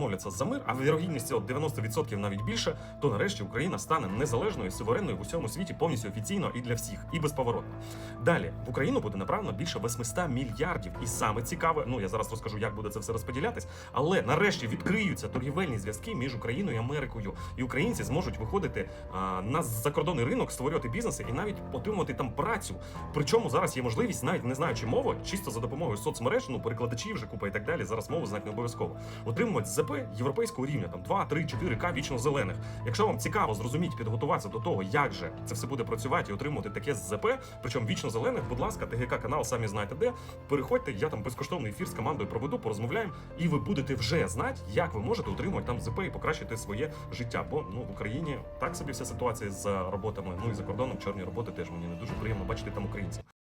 домовляться за мир, а вірогідність цього 90% навіть більше, то нарешті Україна стане незалежною, суверенною в усьому світі повністю офіційно і для всіх, і безповоротно. Далі в Україну буде направлено більше 800 мільярдів. І саме цікаве, ну я зараз розкажу, як буде це все розподілятись, але нарешті відкриються торгівельні зв'язки між Україною і Америкою, і українці зможуть виходити а, на закордонний ринок, створювати бізнеси і навіть отримувати там працю. Причому зараз є можливість, навіть не знаючи мови, чисто за допомогою соцмереж, ну перекладачів вже купа і так далі. Зараз мову знати не обов'язково. Отримувати ЗП європейського рівня, там 2, 3, 4 к вічно зелених. Якщо вам цікаво зрозуміти, підготуватися до того, як же це все буде працювати і отримувати таке ЗП, причому вічно зелених, будь ласка, ТГК канал, самі знаєте де. Переходьте, я там безкоштовний ефір з командою проведу, порозмовляємо, і ви будете вже знати, як ви можете отримувати там ЗП і покращити своє життя. Бо ну в Україні так собі вся ситуація з роботами. Ну і за кордоном чорні роботи теж мені не дуже приємно бачити там українців.